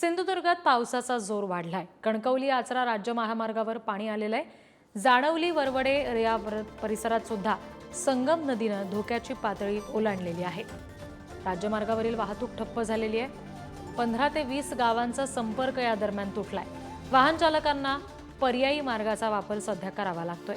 सिंधुदुर्गात पावसाचा जोर वाढलाय. कणकवली आचरा राज्य महामार्गावर पाणी आलेलं आहे जाणवली वरवडे या परिसरात सुद्धा संगम नदीनं धोक्याची पातळी ओलांडलेली आहे. राज्यमार्गावरील वाहतूक ठप्प झालेली आहे. पंधरा ते वीस गावांचा संपर्क या दरम्यान तुटलाय. वाहन चालकांना पर्यायी मार्गाचा वापर सध्या करावा लागतोय.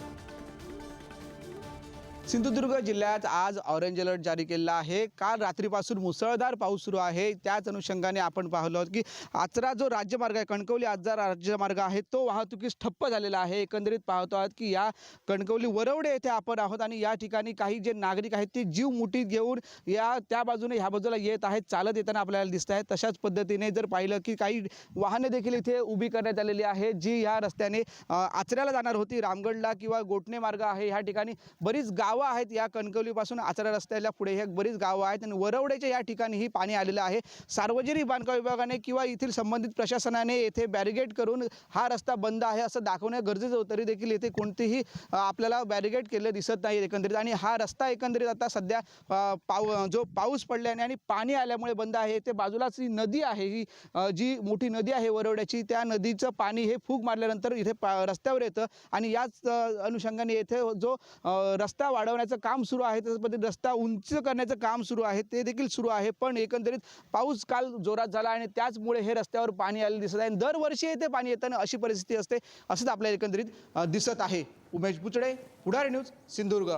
सिंधुदुर्ग जिल्ह्यात आज ऑरेंज अलर्ट जारी केलेला आहे. काल रात्रीपासून मुसळधार पाऊस सुरू आहे. त्याच अनुषंगाने आपण पाहिलो आहोत की आचरा जो राज्यमार्ग आहे कणकवली आजचा राज्यमार्ग आहे तो वाहतुकीस ठप्प झालेला आहे. एकंदरीत पाहतो आहोत की या कणकवली वरवडे येथे आपण आहोत आणि या ठिकाणी काही जे नागरिक आहेत ते जीव मुठीत घेऊन या त्या बाजूने ह्या बाजूला येत आहेत. चालत येताना आपल्याला दिसत आहे. तशाच पद्धतीने जर पाहिलं की काही वाहने देखील इथे उभी करण्यात आलेली आहे जी ह्या रस्त्याने आचऱ्याला जाणार होती. रामगडला किंवा गोटणे मार्ग आहे ह्या ठिकाणी बरीच गावं आहेत या कणकवलीपासून आचरा रस्त्याला पुढे. हे बरीच गावं आहेत आणि वरवड्याच्या या ठिकाणीही पाणी आलेलं आहे. सार्वजनिक बांधकाम विभागाने किंवा येथील संबंधित प्रशासनाने येथे बॅरिगेड करून हा रस्ता बंद आहे असं दाखवणे गरजेचं होतं. तरी देखील येथे कोणतेही आपल्याला बॅरिगेड केलं दिसत नाही एकंदरीत. आणि हा रस्ता एकंदरीत आता सध्या पाव पाऊ जो पाऊस पडल्याने आणि पाणी आल्यामुळे बंद आहे. ते बाजूलाच ही नदी आहे ही जी मोठी नदी आहे वरवड्याची त्या नदीचं पाणी हे फूग मारल्यानंतर इथे पा रस्त्यावर येतं. आणि याच अनुषंगाने येथे जो रस्ता वाढ वाढवण्याचं काम सुरू आहे त्याच रस्ता उंच करण्याचं काम सुरू आहे ते देखील सुरू आहे. पण एकंदरीत पाऊस काल जोरात झाला आणि त्याचमुळे हे रस्त्यावर पाणी आलेलं दिसत आहे दरवर्षी येथे पाणी येताना अशी परिस्थिती असते असंच आपल्याला एकंदरीत दिसत आहे. उमेश पुचडे पुढारी न्यूज सिंधुदुर्ग.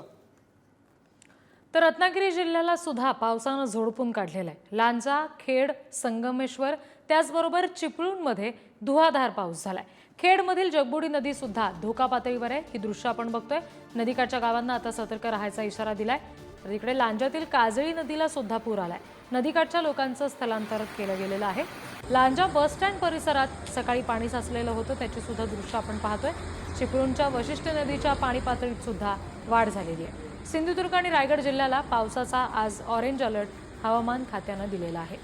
तर रत्नागिरी जिल्ह्याला सुद्धा पावसानं झोडपून काढलेलं आहे. लांजा खेड संगमेश्वर त्याचबरोबर चिपळूणमध्ये धुवाधार पाऊस झालाय. खेडमधील जगबुडी नदी सुद्धा धोका पातळीवर आहे. ही दृश्य आपण बघतोय. नदीकाठच्या गावांना आता सतर्क राहायचा इशारा दिलाय. तर इकडे लांजातील काजळी नदीला सुद्धा पूर आलाय. नदीकाठच्या लोकांचं स्थलांतर केलं गेलेलं आहे. लांजा बस स्टँड परिसरात सकाळी पाणी साचलेलं होतं. त्याची सुद्धा दृश्य आपण पाहतोय. चिपळूणच्या वशिष्ठ नदीच्या पाणी पातळीत सुद्धा वाढ झालेली आहे. सिंधुदुर्ग आणि रायगड जिल्ह्याला पावसाचा आज ऑरेंज अलर्ट हवामान खात्यानं दिलेला आहे.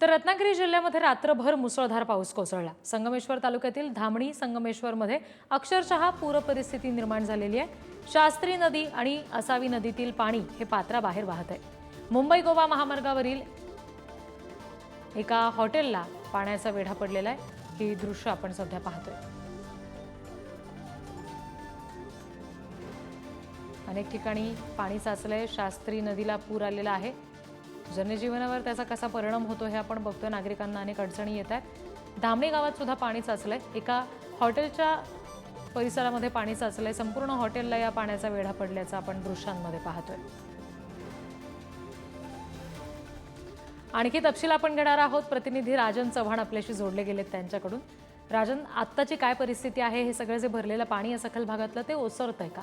तर रत्नागिरी जिल्ह्यामध्ये रात्रभर मुसळधार पाऊस कोसळला. संगमेश्वर तालुक्यातील धामणी संगमेश्वरमध्ये अक्षरशः पूर परिस्थिती निर्माण झालेली आहे. शास्त्री नदी आणि असावी नदीतील पाणी हे पात्राबाहेर वाहत आहे. मुंबई गोवा महामार्गावरील एका हॉटेलला पाण्याचा वेढा पडलेला आहे. ही दृश्य आपण सध्या पाहतोय. अनेक ठिकाणी पाणी साचलंय. शास्त्री नदीला पूर आलेला आहे. जनजीवनावर त्याचा कसा परिणाम होतो हे आपण बघतोय. नागरिकांना अनेक अडचणी येत आहेत. धामणी गावात सुद्धा पाणी साचलंय. एका हॉटेलच्या परिसरामध्ये पाणी साचलंय. संपूर्ण हॉटेलला या पाण्याचा वेढा पडल्याचं आपण दृश्यांमध्ये पाहतोय. आणखी तपशील आपण घेणार आहोत. प्रतिनिधी राजन चव्हाण आपल्याशी जोडले गेलेत त्यांच्याकडून. राजन आत्ताची काय परिस्थिती आहे? हे सगळं जे भरलेलं पाणी या सखल भागातलं ते ओसरतंय का?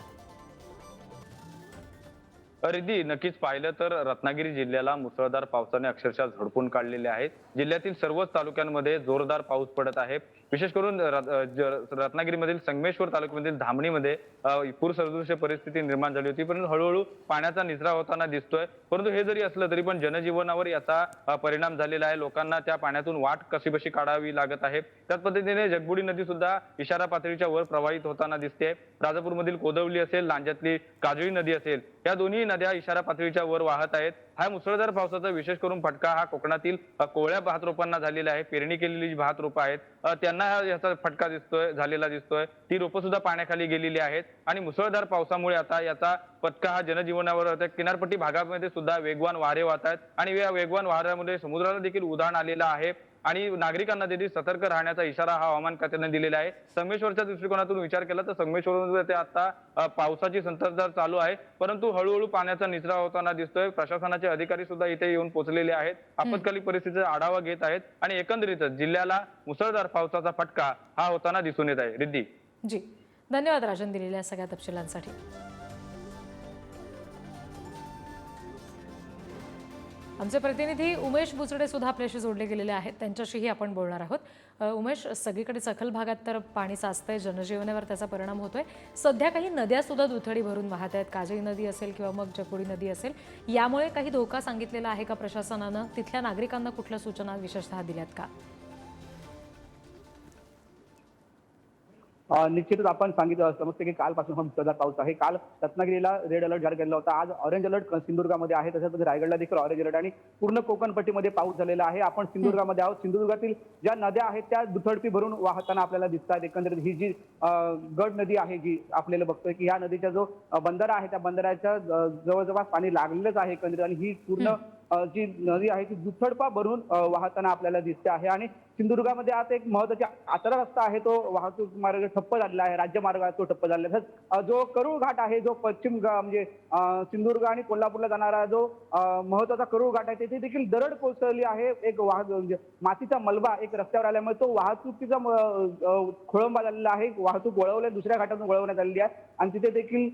रिद्धी नक्कीच पाहिलं तर रत्नागिरी जिल्ह्याला मुसळधार पावसाने अक्षरशः झडपून काढलेले आहे जिल्ह्यातील सर्वच तालुक्यांमध्ये जोरदार पाऊस पडत आहे. विशेष करून रत्नागिरीमधील संगमेश्वर तालुक्यामधील धामणीमध्ये पूर पूरसदृश्य परिस्थिती निर्माण झाली होती. परंतु हळूहळू पाण्याचा निचरा होताना दिसतोय. परंतु हे जरी असलं तरी पण जनजीवनावर याचा परिणाम झालेला आहे. लोकांना त्या पाण्यातून वाट कशी बशी काढावी लागत आहे. त्याच पद्धतीने जगबुडी नदी सुद्धा इशारा पातळीच्या वर प्रवाहित होताना दिसते राजापूरमधील कोदवली असेल लांज्यातली काजळी नदी असेल या दोन्ही नद्या इशारा पातळीच्या वर वाहत आहेत. हा मुसळधार पावसाचा विशेष करून फटका हा कोकणातील कोवळ्या भात रोपांना झालेला आहे. पेरणी केलेली जी भात रोपं आहेत त्यांना त्यांना याचा फटका दिसतोय झालेला दिसतोय. ती रोपं सुद्धा पाण्याखाली गेलेली आहेत. आणि मुसळधार पावसामुळे आता याचा फटका हा जनजीवनावर होतोय किनारपट्टी भागामध्ये सुद्धा वेगवान वारे वाहत आहेत. आणि या वेगवान वाऱ्यामध्ये समुद्राला देखील उधाण आलेलं आहे. आणि नागरिकांना देखील सतर्क राहण्याचा इशारा हा हवामान खात्याने दिलेला आहे. संगमेश्वरच्या दृष्टिकोनातून विचार केला तर संगमेश्वरमध्ये ते आता पावसाची संततधार चालू आहे. परंतु हळूहळू पाण्याचा निचरा होताना दिसतोय. प्रशासनाचे अधिकारी सुद्धा इथे येऊन पोहोचलेले आहेत. आपत्कालीन परिस्थितीचा आढावा घेत आहेत. आणि एकंदरीतच जिल्ह्याला मुसळधार पावसाचा फटका हा होताना दिसून येत आहे. रिद्धी. जी. धन्यवाद राजन दिलेल्या सगळ्या तपशिलांसाठी. आमचे प्रतिनिधी उमेश बुचडे सुद्धा आपल्याशी जोडले गेलेले आहेत. त्यांच्याशीही आपण बोलणार आहोत. उमेश सगळीकडे सखल भागात तर पाणी साचतंय जनजीवनावर त्याचा परिणाम होतोय. सध्या काही नद्या सुद्धा दुथडी भरून वाहत आहेत. काजळी नदी असेल किंवा मग जकुडी नदी असेल यामुळे काही धोका सांगितलेला आहे का प्रशासनानं? तिथल्या नागरिकांना कुठल्या सूचना विशेषतः दिल्यात का? निश्चितच आपण सांगितलं समजते की कालपासून हा मुसळधार पाऊस आहे. काल रत्नागिरीला रेड अलर्ट जारी केला होता. आज ऑरेंज अलर्ट सिंधुदुर्गामध्ये आहे. तसंच रायगडला देखील ऑरेंज अलर्ट आणि पूर्ण कोकणपट्टीमध्ये पाऊस झालेला आहे. आपण सिंधुदुर्गामध्ये आहोत. सिंधुदुर्गातील ज्या नद्या आहेत त्या दुथडपी भरून वाहताना आपल्याला दिसतात एकंदरीत ही जी गड नदी आहे जी आपल्याला बघतोय की या नदीचा जो अ, बंधारा आहे त्या बंधाऱ्याच्या अ, जवळजवळ पाणी लागलेलंच आहे एकंदरीत. आणि ही पूर्ण जी नदी आहे ती दुथडपा भरून वाहताना आपल्याला दिसते आहे. आणि सिंधुदुर्गामध्ये आता एक महत्त्वाचा आतरा रस्ता आहे तो वाहतूक मार्ग ठप्प झालेला आहे. राज्यमार्ग तो ठप्प झालेला आहे. जो करूळ घाट आहे जो पश्चिम म्हणजे सिंधुदुर्ग आणि कोल्हापूरला जाणारा जो महत्त्वाचा करूळ घाट आहे तेथे देखील दरड कोसळली आहे. एक वाहत म्हणजे मातीचा मलबा एक रस्त्यावर आल्यामुळे तो वाहतुकीचा खोळंबा झालेला आहे. वाहतूक वळवल्या दुसऱ्या घाटातून वळवण्यात आलेली आहे. आणि तिथे देखील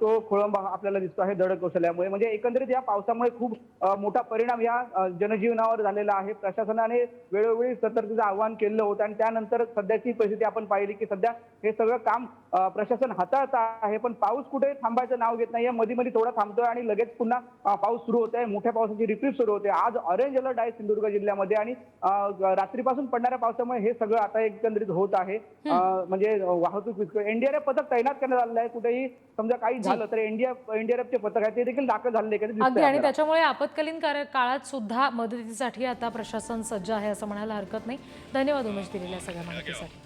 तो खोळंबा आपल्याला दिसतो आहे दरड कोसळल्यामुळे. म्हणजे एकंदरीत या पावसामुळे खूप मोठा परिणाम या जनजीवनावर झालेला आहे. प्रशासनाने वेळोवेळी सतर्कतेचं आवाहन केलं होतं आणि त्यानंतर सध्याची परिस्थिती आपण पाहिली की सध्या हे सगळं काम प्रशासन हाताळत आहे. पण पाऊस कुठे थांबायचं नाव घेत नाहीये. मध्ये मध्ये थोडा थांबतोय आणि लगेच पुन्हा पाऊस सुरू होत आहे मोठ्या पावसाची रिपीट सुरू होते. आज ऑरेंज अलर्ट आहे सिंधुदुर्ग जिल्ह्यामध्ये आणि रात्रीपासून पडणाऱ्या पावसामुळे हे सगळं आता एकंदरीत होत आहे. म्हणजे वाहतूक एनडीआरएफ पथक तैनात करण्यात आलेलं आहे. कुठेही समजा काही झालं तर एनडीएफ एनडीआरएफचे पथक आहे ते देखील दाखल झालेले आणि. त्याच्यामुळे आपत्कालीन कार्य- काळात सुद्धा मदतीसाठी आता प्रशासन सज्ज आहे असं म्हणायला हरकत नाही. धन्यवाद उमेश दिलेल्या सगळ्या माहितीसाठी.